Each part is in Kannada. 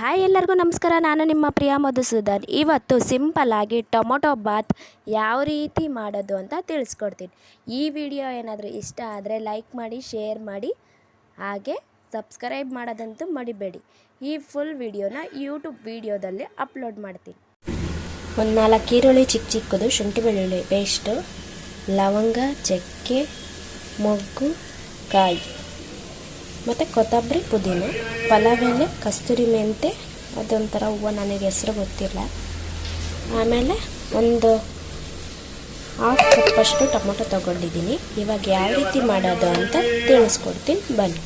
ಹಾಯ್ ಎಲ್ಲರಿಗೂ ನಮಸ್ಕಾರ. ನಾನು ನಿಮ್ಮ ಪ್ರಿಯ ಮಧುಸೂದನ್. ಇವತ್ತು ಸಿಂಪಲ್ ಆಗಿ ಟೊಮೊಟೊ ಬಾತ್ ಯಾವ ರೀತಿ ಮಾಡೋದು ಅಂತ ತಿಳಿಸ್ಕೊಡ್ತೀನಿ. ಈ ವಿಡಿಯೋ ಏನಾದರೂ ಇಷ್ಟ ಆದರೆ ಲೈಕ್ ಮಾಡಿ, ಶೇರ್ ಮಾಡಿ, ಹಾಗೆ ಸಬ್ಸ್ಕ್ರೈಬ್ ಮಾಡೋದಂತೂ ಮಡಿಬೇಡಿ ಈ ಫುಲ್ ವಿಡಿಯೋನ ಯೂಟ್ಯೂಬ್ ವಿಡಿಯೋದಲ್ಲಿ ಅಪ್ಲೋಡ್ ಮಾಡ್ತೀನಿ. ಒಂದು ನಾಲ್ಕು ಈರುಳ್ಳಿ, ಚಿಕ್ಕ ಚಿಕ್ಕದು ಶುಂಠಿ ಬೆಳ್ಳುಳ್ಳಿ ಪೇಸ್ಟು ಲವಂಗ, ಚಕ್ಕೆ, ಮೊಗ್ಗು, ಕಾಯಿ. ಮತ್ತು ಕೊತ್ತಂಬರಿ ಪುದೀನ ಪಲಾವ್ ಎಲೆ ಕಸ್ತೂರಿ ಮೆಂತೆ, ಅದೊಂಥರ ಹೂವು ನನಗೆ ಹೆಸರು ಗೊತ್ತಿಲ್ಲ. ಆಮೇಲೆ ಒಂದು ಹಾಫ್ ಕಪ್ಪಷ್ಟು ಟೊಮೊಟೊ ತೊಗೊಂಡಿದ್ದೀನಿ. ಇವಾಗ ಯಾವ ರೀತಿ ಮಾಡೋದು ಅಂತ ತಿಳಿಸ್ಕೊಡ್ತೀನಿ. ಬನ್ನಿ.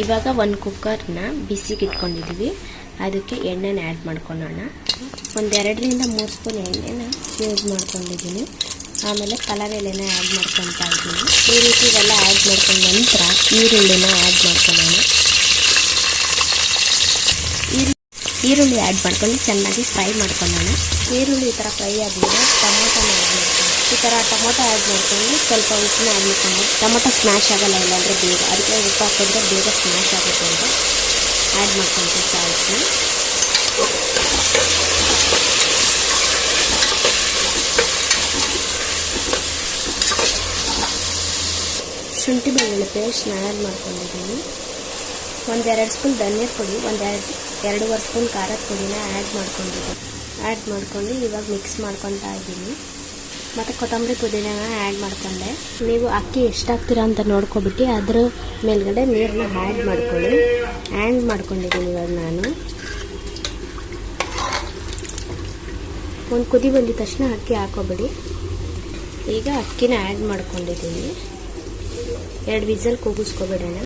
ಇವಾಗ ಒಂದು ಕುಕ್ಕರ್ನ ಬಿಸಿಗೆ ಇಟ್ಕೊಂಡಿದ್ದೀವಿ. ಅದಕ್ಕೆ ಎಣ್ಣೆನ ಆ್ಯಡ್ ಮಾಡ್ಕೊಳ್ಳೋಣ. ಒಂದು ಎರಡರಿಂದ ಮೂರು ಸ್ಪೂನ್ ಎಣ್ಣೆನ ಯೂಸ್ ಮಾಡ್ಕೊಂಡಿದ್ದೀನಿ. ಆಮೇಲೆ ಪಲಾವ್ ಎಲೆನ ಆ್ಯಡ್ ಮಾಡ್ಕೊತಾ ಇದ್ದೀನಿ. ಈ ರೀತಿ ಇವೆಲ್ಲ ಆ್ಯಡ್ ಮಾಡ್ಕೊಂಡ ನಂತರ ಈರುಳ್ಳಿನ ಆ್ಯಡ್ ಮಾಡ್ಕೊಳ್ಳೋಣ. ಈರುಳ್ಳಿ ಈರುಳ್ಳಿ ಆ್ಯಡ್ ಮಾಡ್ಕೊಂಡು ಚೆನ್ನಾಗಿ ಫ್ರೈ ಮಾಡ್ಕೊಳ್ಳೋಣ. ಈರುಳ್ಳಿ ಈ ಥರ ಫ್ರೈ ಆದಮೇಲೆ ಟೊಮೊಟೊನ ಆ್ಯಡ್ ಮಾಡ್ಕೊಳ್ಳಿ ಈ ಥರ ಟೊಮೊಟೊ ಆ್ಯಡ್ ಮಾಡ್ಕೊಂಡು ಸ್ವಲ್ಪ ಉಪ್ಪನ್ನ ಆ್ಯಡ್ ಮಾಡ್ಕೊಂಡು ಟೊಮೊಟೊ ಸ್ಮ್ಯಾಶ್ ಆಗೋಲ್ಲ ಇಲ್ಲಾಂದರೆ ಬೇಗ, ಅದಕ್ಕೆ ಉಪ್ಪು ಹಾಕೊಂಡ್ರೆ ಬೇಗ ಸ್ಮ್ಯಾಶ್ ಆಗುತ್ತೆ ಅಂತ ಆ್ಯಡ್ ಮಾಡ್ಕೊಳ್ತೀವಿ ಸಾಲ್ಟ್ನ ಶುಂಠಿ ಬೆಳ್ಳುಳ್ಳಿ ಪೇಸ್ಟ್ನ ಆ್ಯಡ್ ಮಾಡ್ಕೊಂಡಿದ್ದೀನಿ. ಒಂದೆರಡು ಸ್ಪೂನ್ ಧನಿಯಾ ಪುಡಿ ಒಂದೆರಡು ಎರಡೂವರೆ ಸ್ಪೂನ್ ಖಾರದ ಪುಡಿನ ಆ್ಯಡ್ ಮಾಡ್ಕೊಂಡಿದ್ದೀನಿ. ಆ್ಯಡ್ ಮಾಡ್ಕೊಂಡು ಇವಾಗ ಮಿಕ್ಸ್ ಮಾಡ್ಕೊತಾ ಇದ್ದೀನಿ. ಮತ್ತು ಕೊತ್ತಂಬರಿ ಪುದೀನ ಆ್ಯಡ್ ಮಾಡ್ಕೊಂಡೆ. ನೀವು ಅಕ್ಕಿ ಎಷ್ಟು ಹಾಕ್ತೀರಾ ಅಂತ ನೋಡ್ಕೊಬಿಟ್ಟು ಅದ್ರ ಮೇಲ್ಗಡೆ ನೀರನ್ನ ಆ್ಯಡ್ ಮಾಡ್ಕೊಳ್ಳಿ. ಆ್ಯಡ್ ಮಾಡ್ಕೊಂಡಿದ್ದೀನಿ ಇವಾಗ ನಾನು. ಒಂದು ಕುದಿ ಬಂದಿದ ತಕ್ಷಣ ಅಕ್ಕಿ ಹಾಕೋಬಿಡಿ. ಈಗ ಅಕ್ಕಿನ ಆ್ಯಡ್ ಮಾಡ್ಕೊಂಡಿದ್ದೀನಿ. ಎರಡು ವಿಸಲ್ ಕೂಗಿಸ್ಕೊಬಿಡೋಣ